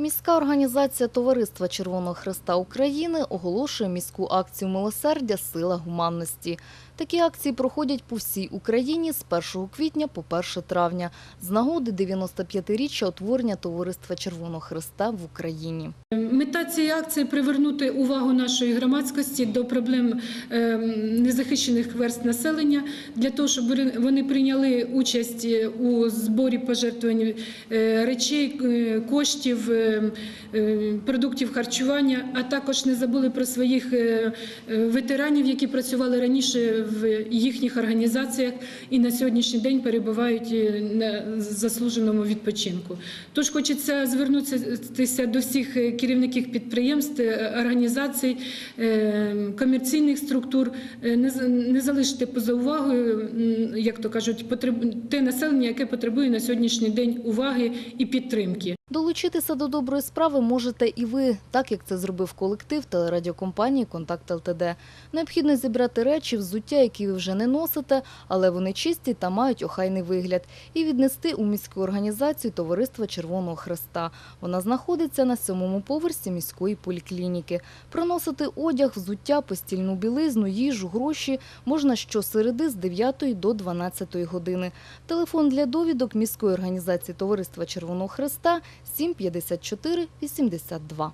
Міська організація Товариства Червоного Хреста України оголошує міську акцію милосердя Сила гуманності. Такі акції проходять по всій Україні з 1 квітня по 1 травня з нагоди 95-річчя утворення Товариства Червоного Хреста в Україні. Мета цієї акції привернути увагу нашої громадськості до проблем е, незахищених верст населення для того, щоб вони- прийняли участь е, у зборі пожертвувань е, речей, е, коштів, продуктів харчування, а також не забули про своїх е, е, ветеранів, які працювали раніше в їхніх організаціях і на сьогоднішній день перебувають е, на заслуженому відпочинку. Тож хочеться звернутися до всіх керівників підприємств, організацій, комерційних структур, не залишити поза увагою, як то кажуть, те населення, яке потребує на сьогоднішній день уваги і підтримки. Долучитися до доброї справи можете і ви, так як це зробив колектив телерадіокомпанії «Контакт ЛТД». Необхідно зібрати речі, взуття, які ви вже не носите, але вони чисті та мають охайний вигляд, і віднести у міську організацію Товариства Червоного Хреста. Вона знаходиться на сьомому поверсі міської поліклініки. Приносити одяг, взуття, постільну білизну, їжу, гроші можна щосереди з 9 до 12 години. Телефон для довідок міської організації Товариства Червоного Хреста 754 82.